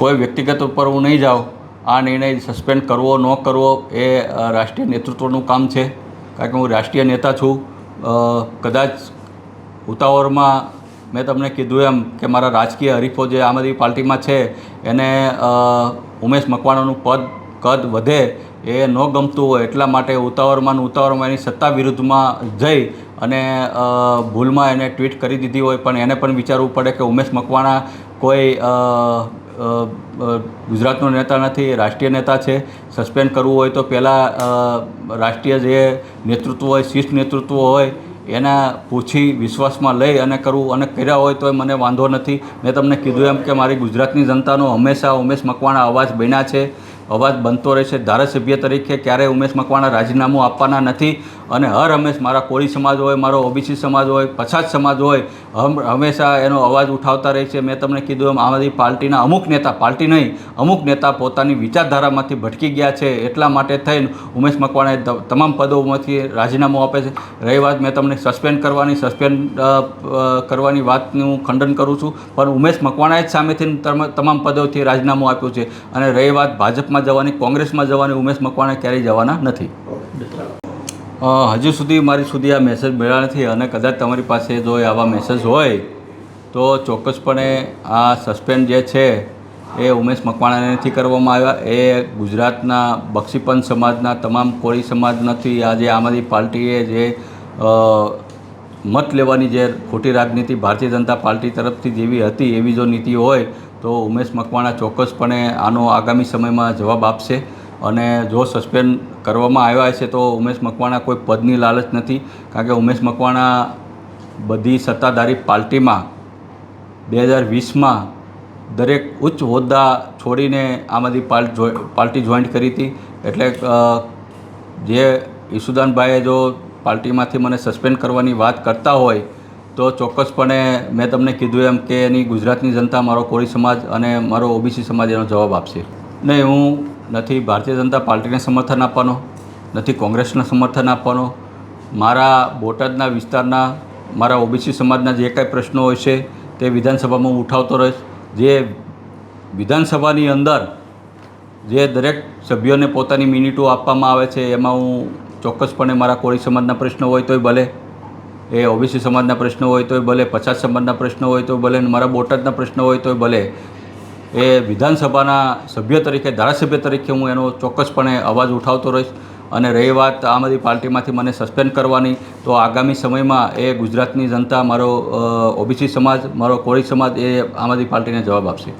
કોઈ વ્યક્તિગત ઉપર હું નહીં જાઉં. આ નિર્ણય સસ્પેન્ડ કરવો, ન કરવો એ રાષ્ટ્રીય નેતૃત્વનું કામ છે. કારણ કે હું રાષ્ટ્રીય નેતા છું. કદાચ ઉતાવળમાં મેં તમને કીધું એમ કે મારા રાજકીય હરીફો જે આમ આદમી પાર્ટીમાં છે, એને ઉમેશ મકવાણાનું પદ, કદ વધે એ ન ગમતું હોય એટલા માટે ઉતાવળમાં ઉતાવળમાં એની સત્તા વિરુદ્ધમાં જઈ અને ભૂલમાં એને ટ્વીટ કરી દીધી હોય. પણ એને પણ વિચારવું પડે કે ઉમેશ મકવાણા કોઈ ગુજરાતનો નેતા નથી રાષ્ટ્રીય નેતા છે. સસ્પેન્ડ કરવું હોય તો પહેલાં રાષ્ટ્રીય જે નેતૃત્વ હોય, શિષ્ટ નેતૃત્વ હોય, એના પૂછી વિશ્વાસમાં લઈ અને કરવું અને કર્યા હોય તો મને વાંધો નથી. મેં તમને કીધું એમ કે મારી ગુજરાતની જનતાનો હંમેશા ઉમેશ મકવાણા અવાજ બન્યા છે. અવાજ બનતો રહેશે. ધારાસભ્ય તરીકે ક્યારેય ઉમેશ મકવાણા રાજીનામું આપવાના નથી. અને હર હંમેશ મારા કોળી સમાજ હોય, મારો ઓબીસી સમાજ હોય, પછાત સમાજ હોય, હમ, હંમેશા એનો અવાજ ઉઠાવતા રહે છે. મેં તમને કીધું એમ, આમ આદમી પાર્ટીના અમુક નેતા, પાર્ટી નહીં, અમુક નેતા પોતાની વિચારધારામાંથી ભટકી ગયા છે. એટલા માટે થઈને ઉમેશ મકવાણાએ તમામ પદોમાંથી રાજીનામું આપે છે. રહી વાત મેં તમને સસ્પેન્ડ કરવાની સસ્પેન્ડ કરવાની વાતનું ખંડન કરું છું. પણ ઉમેશ મકવાણાએ જ સામેથી તમ- તમામ પદોથી રાજીનામું આપ્યું છે. અને રહી વાત ભાજપમાં જવાની, કોંગ્રેસમાં જવાની ઉમેશ મકવાણા ક્યારેય જવાના નથી. હજુ સુધી મારી સુધી આ મેસેજ મળ્યા નથી અને કદાચ તમારી પાસે જો આવા મેસેજ હોય તો ચોક્કસપણે આ સસ્પેન્ડ જે છે એ ઉમેશ મકવાણાને નથી કરવામાં આવ્યા. એ ગુજરાતના બક્ષીપંથ સમાજના, તમામ કોળી સમાજમાંથી આજે આમ આદમી પાર્ટીએ જે મત લેવાની જે ખોટી રાજનીતિ ભારતીય જનતા પાર્ટી તરફથી જેવી હતી એવી જો નીતિ હોય તો ઉમેશ મકવાણા ચોક્કસપણે આનો આગામી સમયમાં જવાબ આપશે. અને જો સસ્પેન્ડ કરવામાં આવ્યા છે તો ઉમેશ મકવાણા કોઈ પદની લાલચ નથી, કારણ કે ઉમેશ મકવાણા બધી સત્તાધારી પાર્ટીમાં બે હજાર વીસમાં દરેક ઉચ્ચ હોદ્દા છોડીને આમ આદમી પાર્ટી જોઈન્ટ કરી હતી. એટલે જે ઈસુદાનભાઈએ જો પાર્ટીમાંથી મને સસ્પેન્ડ કરવાની વાત કરતા હોય, તો ચોક્કસપણે મેં તમને કીધું એમ કે એની ગુજરાતની જનતા મારો કોળી સમાજ અને મારો ઓબીસી સમાજ એનો જવાબ આપશે. નહીં, હું નથી ભારતીય જનતા પાર્ટીને સમર્થન આપવાનો, નથી કોંગ્રેસને સમર્થન આપવાનો. મારા બોટાદના વિસ્તારના, મારા ઓબીસી સમાજના જે કાંઈ પ્રશ્નો હોય છે, તે વિધાનસભામાં હું ઉઠાવતો રહીશ. જે વિધાનસભાની અંદર, જે દરેક સભ્યોને પોતાની મિનિટો આપવામાં આવે છે, એમાં હું ચોક્કસપણે મારા કોળી સમાજના પ્રશ્નો હોય તોય ભલે, એ ઓબીસી સમાજના પ્રશ્નો હોય તોય ભલે પછાત સમાજના પ્રશ્નો હોય તોય ભલે મારા બોટાદના પ્રશ્નો હોય તોય ભલે એ વિધાનસભાના સભ્ય તરીકે, ધારાસભ્ય તરીકે હું એનો ચોક્કસપણે અવાજ ઉઠાવતો રહીશ અને રહી વાત આમ આદમી પાર્ટીમાંથી મને સસ્પેન્ડ કરવાની. તો આગામી સમયમાં એ ગુજરાતની જનતા મારો ઓબીસી સમાજ, મારો કોળી સમાજ એ આમ આદમી પાર્ટીને જવાબ આપશે.